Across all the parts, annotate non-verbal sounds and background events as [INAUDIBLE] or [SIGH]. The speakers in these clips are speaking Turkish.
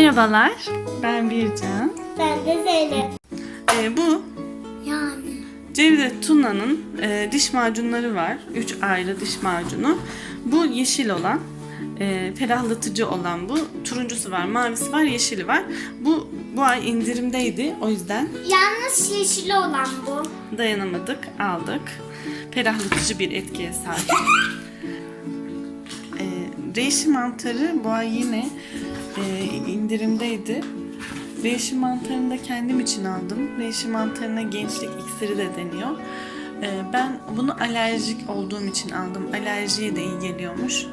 Merhabalar, ben Bircan. Ben de Zeynep. Ee, bu Yani. Cevdet Tuna'nın e, diş macunları var. Üç ayrı diş macunu. Bu yeşil olan, e, ferahlatıcı olan bu. Turuncusu var, mavisi var, yeşili var. Bu bu ay indirimdeydi. O yüzden Yalnız yeşil olan bu. dayanamadık, aldık. Ferahlatıcı bir etkiye sahip. [LAUGHS] E, reishi mantarı bu ay yine e, indirimdeydi. Reishi mantarını da kendim için aldım. Reishi mantarına gençlik iksiri de deniyor. E, ben bunu alerjik olduğum için aldım. Alerjiye de iyi geliyormuş.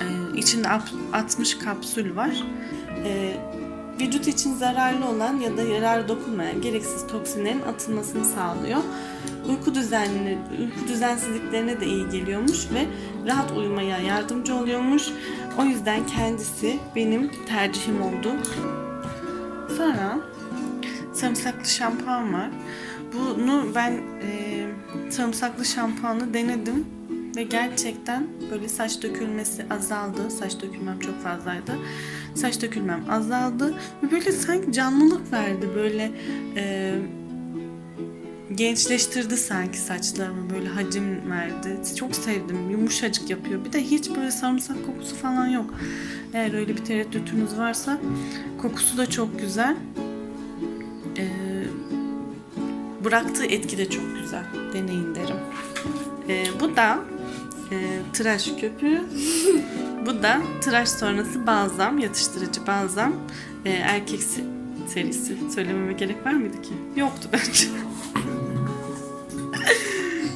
E, içinde ap- 60 kapsül var. E, vücut için zararlı olan ya da yarar dokunmayan gereksiz toksinlerin atılmasını sağlıyor. Uyku düzenli, uyku düzensizliklerine de iyi geliyormuş ve rahat uyumaya yardımcı oluyormuş. O yüzden kendisi benim tercihim oldu. Sonra sarımsaklı şampuan var. Bunu ben e, sarımsaklı şampuanı denedim ve gerçekten böyle saç dökülmesi azaldı. Saç dökülmem çok fazlaydı. Saç dökülmem azaldı ve böyle sanki canlılık verdi. Böyle e, gençleştirdi sanki saçlarımı böyle hacim verdi. Çok sevdim. Yumuşacık yapıyor. Bir de hiç böyle sarımsak kokusu falan yok. Eğer öyle bir tereddütünüz varsa kokusu da çok güzel. Ee, bıraktığı etki de çok güzel. Deneyin derim. Ee, bu da e, tıraş köpüğü. [LAUGHS] bu da tıraş sonrası balzam, yatıştırıcı balzam. Ee, erkek se- serisi. Söylememe gerek var mıydı ki? Yoktu bence. [LAUGHS]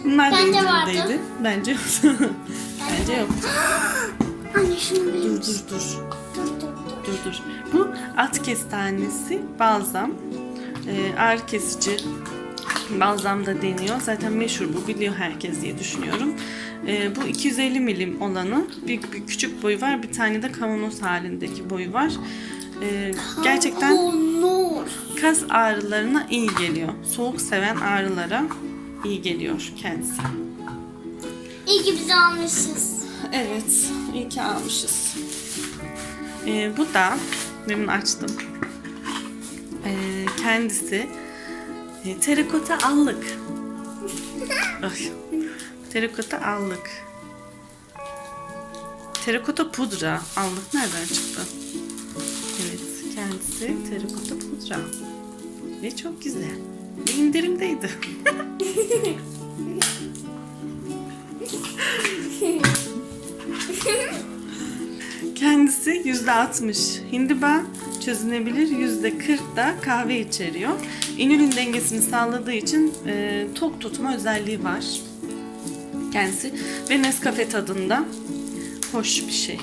Bunlar da Bence vardı. Bence yoktu. [LAUGHS] Bence yoktu. [GASPS] Anne şunu Dur dur dur. dur dur dur. Dur dur. Bu at kestanesi balzam. Ee, ağrı kesici balzam da deniyor. Zaten meşhur bu biliyor herkes diye düşünüyorum. Ee, bu 250 milim olanı bir, bir küçük boyu var. Bir tane de kavanoz halindeki boyu var. Ee, gerçekten kas ağrılarına iyi geliyor. Soğuk seven ağrılara iyi geliyor kendisi. İyi ki biz almışız. Evet, iyi ki almışız. Ee, bu da, demin açtım. Ee, kendisi e, terikota allık. [LAUGHS] Ay, terikota allık. Terikota pudra. Allık nereden çıktı? Evet, kendisi terikota pudra. Ve çok güzel. Ve indirimdeydi. [LAUGHS] Kendisi %60 hindiba, çözünebilir %40 da kahve içeriyor. İnülin dengesini sağladığı için e, tok tutma özelliği var. Kendisi ve Nescafe tadında hoş bir şey.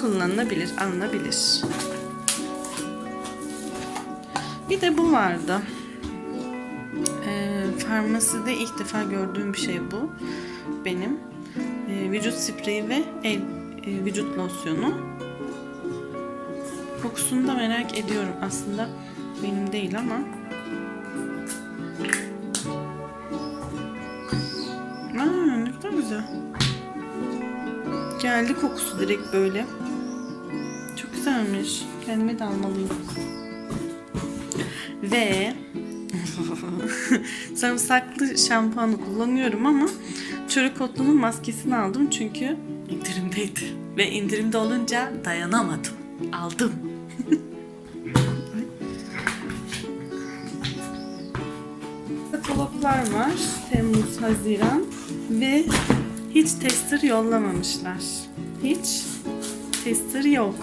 Kullanılabilir, alınabilir. Bir de bu vardı. E, farmaside ilk defa gördüğüm bir şey bu. Benim. E, vücut spreyi ve el e, vücut losyonu. Kokusunu da merak ediyorum aslında. Benim değil ama. Kadar güzel. Geldi kokusu direkt böyle. Çok güzelmiş. Kendime de almalıyım. Ve [LAUGHS] sarımsaklı şampuanı kullanıyorum ama çörek otlunun maskesini aldım çünkü indirimdeydi. Ve indirimde olunca dayanamadım. Aldım. Kataloglar var. Temmuz, Haziran ve hiç tester yollamamışlar. Hiç tester yok.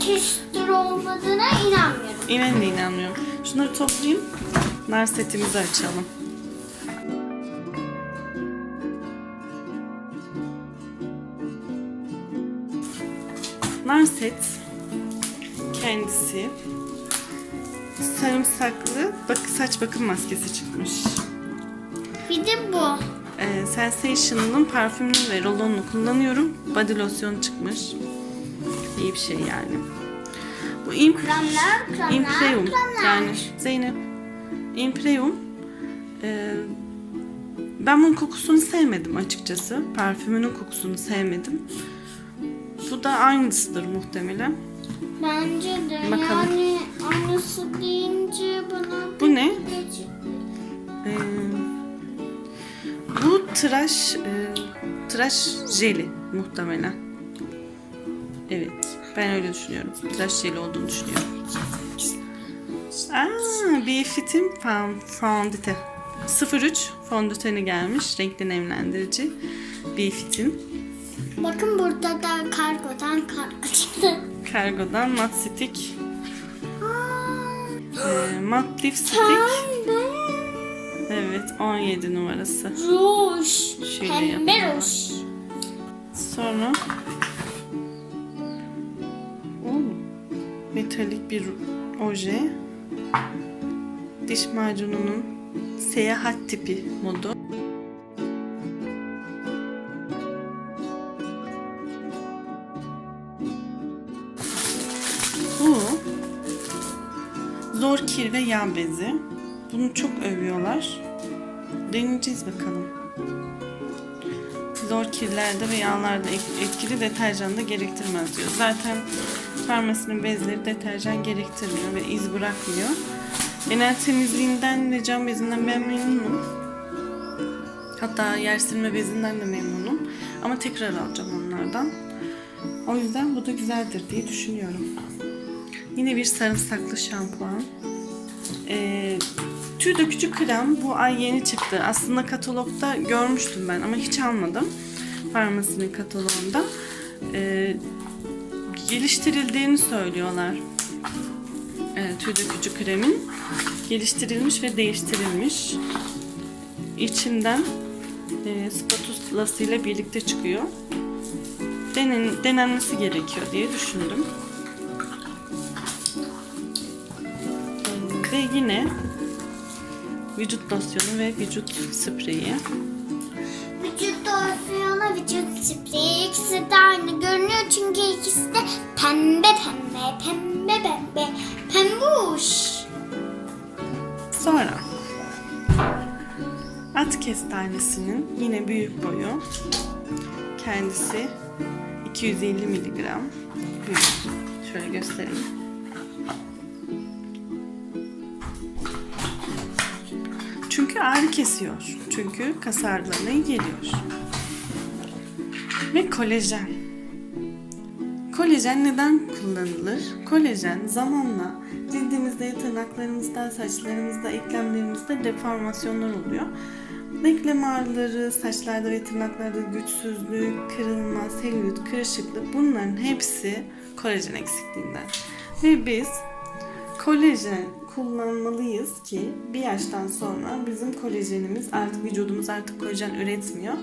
Tester olmadığına inanmıyorum. İnan da inanmıyorum. Şunları toplayayım. Nar setimizi açalım. Nar set kendisi sarımsaklı bak saç bakım maskesi çıkmış. Bir de bu. Ee, Sensation'ın parfümünü ve rolonunu kullanıyorum. Body losyonu çıkmış. İyi bir şey yani. Bu imp Kremler, kremler, Impreum kremler. yani Zeynep Impreum e, ben bunun kokusunu sevmedim açıkçası. Parfümünün kokusunu sevmedim. Bu da aynısıdır muhtemelen. Bence de Bakalım. yani annesi deyince bana Bu ne? Ee, bu tıraş e, tıraş jeli muhtemelen. Evet. Ben öyle düşünüyorum. Tıraş jeli olduğunu düşünüyorum. Aa, Befit'in fon- fondöten. 03 fondöteni gelmiş. Renkli nemlendirici. Befit'in. Bakın burada da kargodan kargo çıktı. Kargodan mat stick. Aa, E, mat lipstick. Pembe. Evet 17 numarası. Ruj. Şöyle Pembe yapalım. ruj. Sonra Oo, metalik bir oje. Diş macununun seyahat tipi modu. Bu zor kir ve yağ bezi. Bunu çok övüyorlar. Deneyeceğiz bakalım zor kirlerde ve yağlarda etkili deterjan da gerektirmez diyor. Zaten farmasinin bezleri deterjan gerektirmiyor ve iz bırakmıyor. Genel temizliğinden ve cam bezinden memnunum. Hatta yer silme bezinden de memnunum. Ama tekrar alacağım onlardan. O yüzden bu da güzeldir diye düşünüyorum. Yine bir sarımsaklı şampuan. Ee, tüy dökücü krem bu ay yeni çıktı. Aslında katalogda görmüştüm ben ama hiç almadım. Farmasinin kataloğunda. Ee, geliştirildiğini söylüyorlar. Ee, tüy dökücü kremin. Geliştirilmiş ve değiştirilmiş. İçinden e, spatulası ile birlikte çıkıyor. Denen, denenmesi gerekiyor diye düşündüm. Ve yine vücut losyonu ve vücut spreyi. Vücut losyonu, vücut spreyi ikisi de aynı görünüyor çünkü ikisi de pembe pembe pembe pembe pembuş. Sonra at kestanesinin yine büyük boyu. Kendisi 250 miligram. Büyük. Şöyle göstereyim. Ağrı kesiyor. Çünkü kas ağrılarına iyi geliyor. Ve kolajen. Kolajen neden kullanılır? Kolajen zamanla cildimizde, tırnaklarımızda, saçlarımızda, eklemlerimizde deformasyonlar oluyor. Eklem ağrıları, saçlarda ve tırnaklarda güçsüzlük, kırılma, selülit, kırışıklık bunların hepsi kolajen eksikliğinden. Ve biz kolajen kullanmalıyız ki bir yaştan sonra bizim kolajenimiz artık vücudumuz artık kolajen üretmiyor.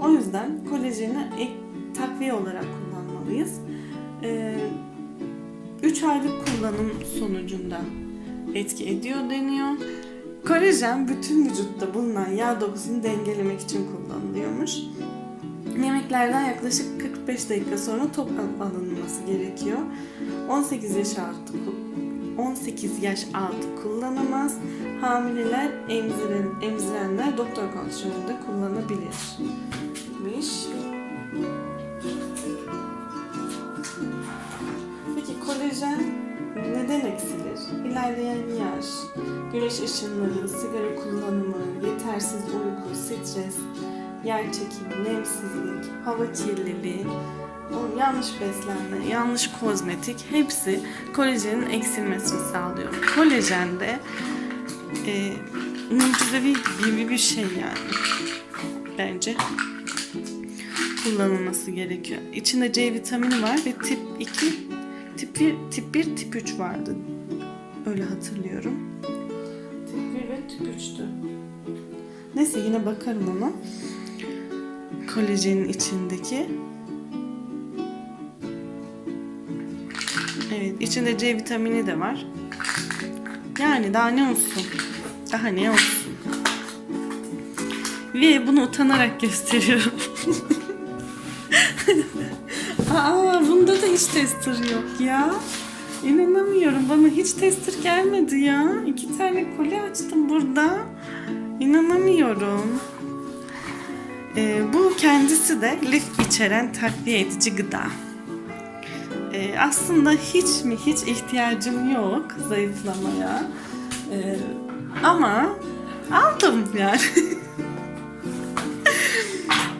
O yüzden kolajeni ek takviye olarak kullanmalıyız. 3 aylık kullanım sonucunda etki ediyor deniyor. Kolajen bütün vücutta bulunan yağ dokusunu dengelemek için kullanılıyormuş. Yemeklerden yaklaşık 45 dakika sonra top al- alınması gerekiyor. 18 yaş altı 18 yaş altı kullanamaz. Hamileler, emziren, emzirenler doktor kontrolünde kullanabilirmiş. Peki kolajen neden eksilir? İlerleyen yaş, güneş ışınları, sigara kullanımı, yetersiz uyku, stres, yer çekimi, nemsizlik, hava kirliliği, yanlış beslenme, yanlış kozmetik hepsi kolajenin eksilmesini sağlıyor. Kolajen de e, mucizevi gibi bir şey yani. Bence kullanılması gerekiyor. İçinde C vitamini var ve tip 2, tip 1, tip 1, tip 3 vardı. Öyle hatırlıyorum. Tip 1 ve tip 3'tü. Neyse yine bakarım ona. Kolajenin içindeki. Evet, içinde C vitamini de var. Yani daha ne olsun? Daha ne olsun? Ve bunu utanarak gösteriyorum. [LAUGHS] Aa, bunda da hiç tester yok ya. İnanamıyorum. Bana hiç tester gelmedi ya. İki tane koli açtım burada. İnanamıyorum. Ee, bu kendisi de lif içeren takviye edici gıda. Ee, aslında hiç mi hiç ihtiyacım yok zayıflamaya. Ee, ama aldım yani. [LAUGHS]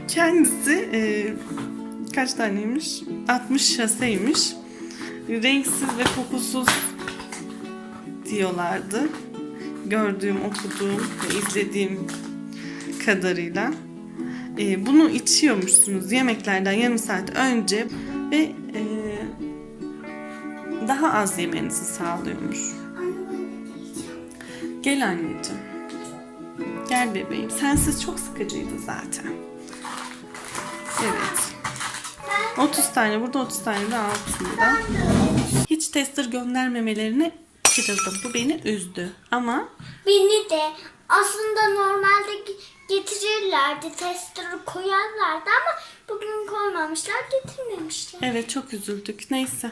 Kendisi e, kaç taneymiş? 60 şaseymiş. Renksiz ve kokusuz diyorlardı. Gördüğüm, okuduğum ve izlediğim kadarıyla. Ee, bunu içiyormuşsunuz yemeklerden yarım saat önce ve e, daha az yemenizi sağlıyormuş. Gel anneciğim. Gel bebeğim. Sensiz çok sıkıcıydı zaten. Evet. 30 tane burada 30 tane de altında. Hiç tester göndermemelerini kırıldım. Bu beni üzdü. Ama Beni de aslında normalde ge- getirirlerdi, testerı koyarlardı ama bugün koymamışlar, getirmemişler. evet çok üzüldük. Neyse.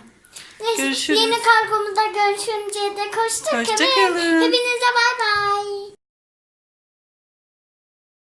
Neyse, Görüşürüz. yeni kargomuzda görüşünceye hoşça kalın. Hoşça kalın. Hepinize bay bay.